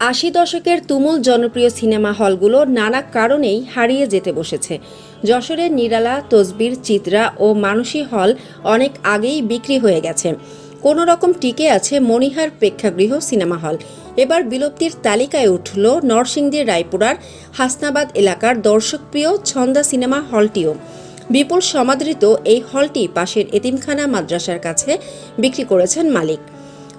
আশি দশকের তুমুল জনপ্রিয় সিনেমা হলগুলো নানা কারণেই হারিয়ে যেতে বসেছে। যশোরের নিরালা, তসবির, চিত্রা ও মানসী হল অনেক আগেই বিক্রি হয়ে গেছে। কোনো রকম টিকে আছে মণিহার প্রেক্ষাগৃহ সিনেমা হল। এবার বিলুপ্তির তালিকায় উঠল নরসিংদীর রায়পুরার হাসনাবাদ এলাকার দর্শকপ্রিয় ছন্দা সিনেমা হলটিও। বিপুল সমাদৃত এই হলটি পাশের এতিমখানা মাদ্রাসার কাছে বিক্রি করেছেন মালিক।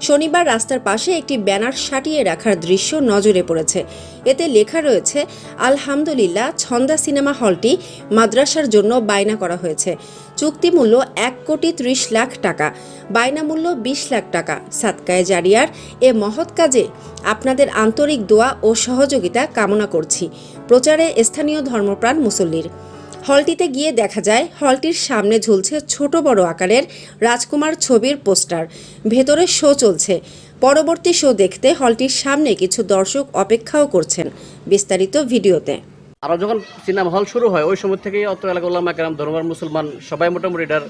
শনিবার রাস্তার পাশে একটি ব্যানার সাটিয়ে রাখার দৃশ্য নজরে পড়েছে। এতে লেখা রয়েছে, আলহামদুলিল্লাহ, ছন্দা সিনেমা হলটি মাদ্রাসার জন্য বায়না করা হয়েছে। চুক্তি মূল্য এক কোটি ত্রিশ লাখ টাকা, বায়না মূল্য বিশ লাখ টাকা। সাতকায় জারিয়ার এ মহৎ কাজে আপনাদের আন্তরিক দোয়া ও সহযোগিতা কামনা করছি। প্রচারে স্থানীয় ধর্মপ্রাণ মুসল্লির। হলটিতে গিয়ে দেখা যায়, হলটির সামনে ঝুলছে ছোট বড় আকারের রাজকুমার ছবির পোস্টার। ভেতরে শো চলছে। পরবর্তী শো দেখতে হলটির সামনে কিছু দর্শক অপেক্ষাও করছেন বিস্তারিত ভিডিওতে। আরও যখন সিনেমা হল শুরু হয়, ওই সময় থেকেই অত এলাকা উল্লামা কেরাম, ধর্মের মুসলমান, সবাই মোটামুটি এটার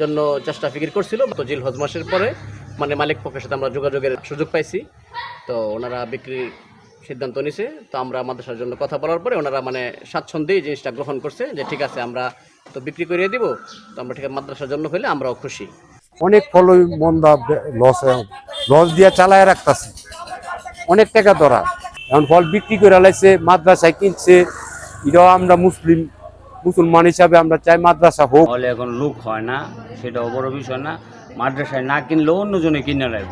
জন্য চেষ্টা ফিকির করছিল। তো জিল হজ মাসের পরে মানে মালিক পক্ষের সাথে আমরা যোগাযোগের সুযোগ পাইছি। তো ওনারা বিক্রির সিদ্ধান্ত নিছে। তো আমরা মাদ্রাসার জন্য কথা বলার পরে ওনারা মানে স্বাচ্ছন্দ্যেই জিনিসটা গ্রহণ করছে যে ঠিক আছে আমরা তো বিক্রি করিয়ে দিব তো আমরা ঠিক মাদ্রাসার জন্য হলে আমরাও খুশি। অনেক ফলই মন্দা লস লস দিয়ে চালায় রাখতেছে। অনেক টাকা ধরা। এখন ফল বিক্রি করে লাইছে মাদ্রাসায় কিনছে। এটাও আমরা মুসলিম মুসলমান হিসাবে আমরা চাই মাদ্রাসা হোক। হলে এখন লোক হয় না সেটাও বড় বিষয় না। মাদ্রাসায় না কিনলেও অন্যজনে কিনে নেয়